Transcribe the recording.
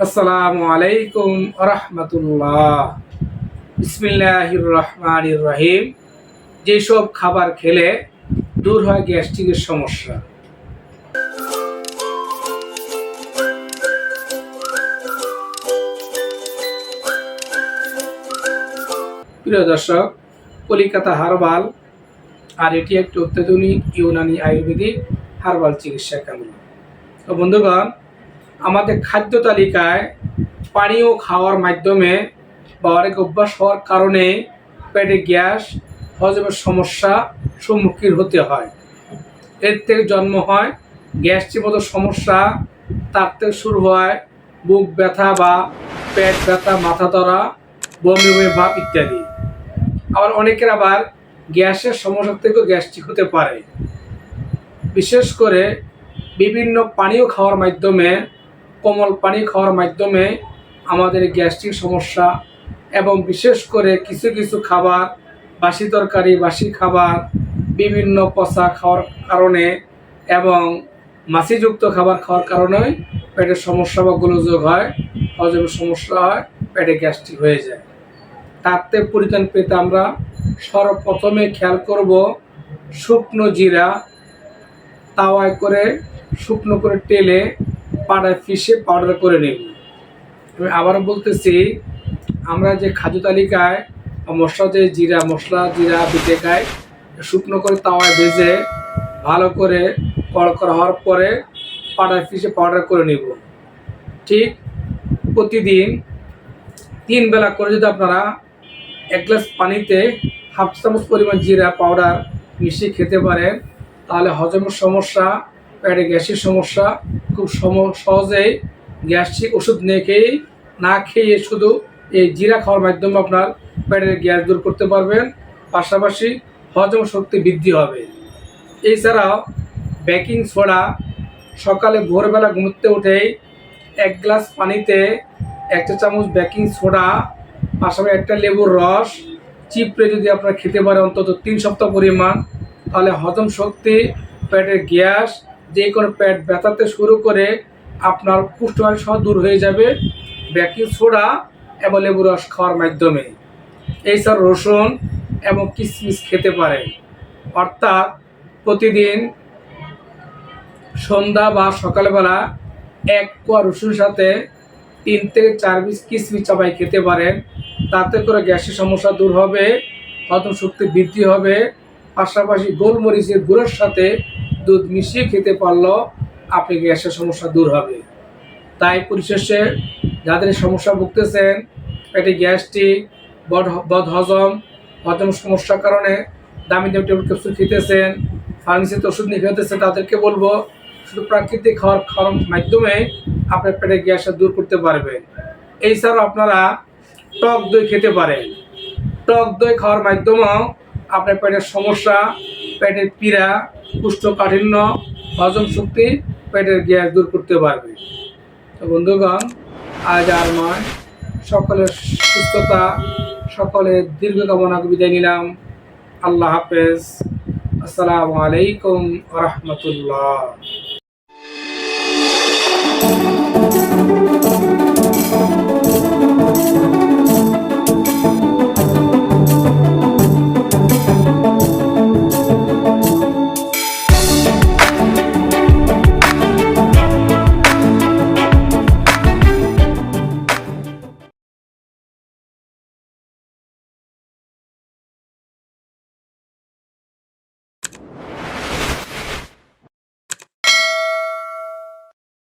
আসসালামু আলাইকুম রহমতুল্লাহ। বিসমিল্লাহির রহমানির রহিম যেসব খাবার খেলে দূর হয় গ্যাস্ট্রিকের সমস্যা। প্রিয় দর্শক, কলিকাতা হারবাল, আর এটি একটি অত্যাধুনিক ইউনানি আয়ুর্বেদিক হারবাল চিকিৎসা কেন্দ্র। তো বন্ধুগণ আমাদের খাদ্য তালিকায় পানীয় খাওয়ার মাধ্যমে বা অনেক অভ্যাস হওয়ার কারণে পেটে গ্যাস, হজমের সমস্যা সম্মুখীন হতে হয়। এর থেকে জন্ম হয় গ্যাসটির মতো সমস্যা, তার থেকে শুরু হয় বুক ব্যথা বা পেট ব্যথা, মাথা ধরা, বমি বমি ভাব ইত্যাদি। আবার অনেকের আবার গ্যাসের সমস্যা থেকেও গ্যাস্ট্রিক হতে পারে। বিশেষ করে বিভিন্ন পানীয় খাওয়ার মাধ্যমে কোমল পানি খাওয়ার মাধ্যমে আমাদের গ্যাস্ট্রিক সমস্যা এবং বিশেষ করে কিছু কিছু খাবার, বাসি তরকারি, বাসি খাবার, বিভিন্ন পচা খাওয়ার কারণে এবং মাছিযুক্ত খাবার খাওয়ার কারণে পেটের সমস্যা বা গোলযোগ হয় হজমের সমস্যা হয়, পেটে গ্যাস্ট্রিক হয়ে যায়। তাতে পরিত্রাণ পেতে আমরা সর্বপ্রথমে খেয়াল করব শুকনো জিরা, তাওয়ায় করে শুকনো করে টেলে পাড়ায় ফিসে পাউডার করে নেব। আমি আবারও বলতেছি, আমরা যে খাদ্য তালিকায় মশলা যে জিরা, মশলা, জিরা, বিটে খাই, শুকনো করে তাওয়ায় ভেজে ভালো করে কড় করা হওয়ার পরে পাড়ায় ফিসে পাউডার করে নেব। ঠিক প্রতিদিন তিন বেলা করে যদি আপনারা এক গ্লাস পানিতে হাফ চামচ পরিমাণ জিরা পাউডার মিশিয়ে খেতে পারেন, তাহলে হজমের সমস্যা পেটে গ্যাসের সমস্যা, খুব সম, সহজেই গ্যাস্ট্রিক ওষুধ খেয়েই না খেয়ে শুধু এই জিরা খাওয়ার মাধ্যমে আপনার পেটের গ্যাস দূর করতে পারবেন। পাশাপাশি হজম শক্তি বৃদ্ধি হবে। এছাড়াও বেকিং সোডা সকালে ভোরবেলা ঘুমোতে উঠেই এক গ্লাস পানিতে একটা চামচ বেকিং সোডা, পাশাপাশি একটা লেবুর রস, চিপড়ে যদি আপনারা খেতে পারেন অন্তত তিন সপ্তাহ পরিমাণ, তাহলে হজম শক্তি পেটের গ্যাস যে কোনো পেট ব্যথাতে শুরু করে আপনার কুষ্ঠবায়ু সহ দূর হয়ে যাবে। বেকিং সোডা এবং লেবু রস খাওয়ার মাধ্যমে। এছাড়া রসুন এবং কিশমিশ খেতে পারেন। অর্থাৎ প্রতিদিন সন্ধ্যা বা সকালবেলা এক কোয়া রসুনের সাথে তিন থেকে চার পিস কিশমিশ চাপাই খেতে পারেন। তাতে করে গ্যাসের সমস্যা দূর হবে, হজম শক্তি বৃদ্ধি হবে। পাশাপাশি গোলমরিচের গুঁড়োর সাথে দুধ মিশিয়ে খেতে পারলেও আপনি গ্যাসের সমস্যা দূর হবে। তাই পরিশেষে যাদের সমস্যা ভুগতেছেন, পেটে গ্যাস্ট্রিক, বদ বদ হজম হজম সমস্যার কারণে দামি দামি টেবিল ক্যাপসুল খেতেছেন, ফার্মেসিতে ওষুধ নিয়ে খেতেছেন, তাদেরকে বলব, শুধু প্রাকৃতিক খাওয়ার খাওয়ার মাধ্যমে আপনার পেটে গ্যাসটা দূর করতে পারবেন। এছাড়াও আপনারা টক দই খেতে পারেন। টক দই খাওয়ার মাধ্যমেও আপনার পেটের সমস্যা, পেটের পীড়া, কুষ্ঠকাঠিন্য, হজম শক্তি, পেটের গ্যাস দূর করতে পারবে। তো বন্ধুগণ, আজ আর নয়। সকলের সুস্থতা, সকলের দীর্ঘ কামনা বিদায় নিলাম। আল্লাহ হাফেজ। আসসালামু আলাইকুম রহমতুল্লাহ।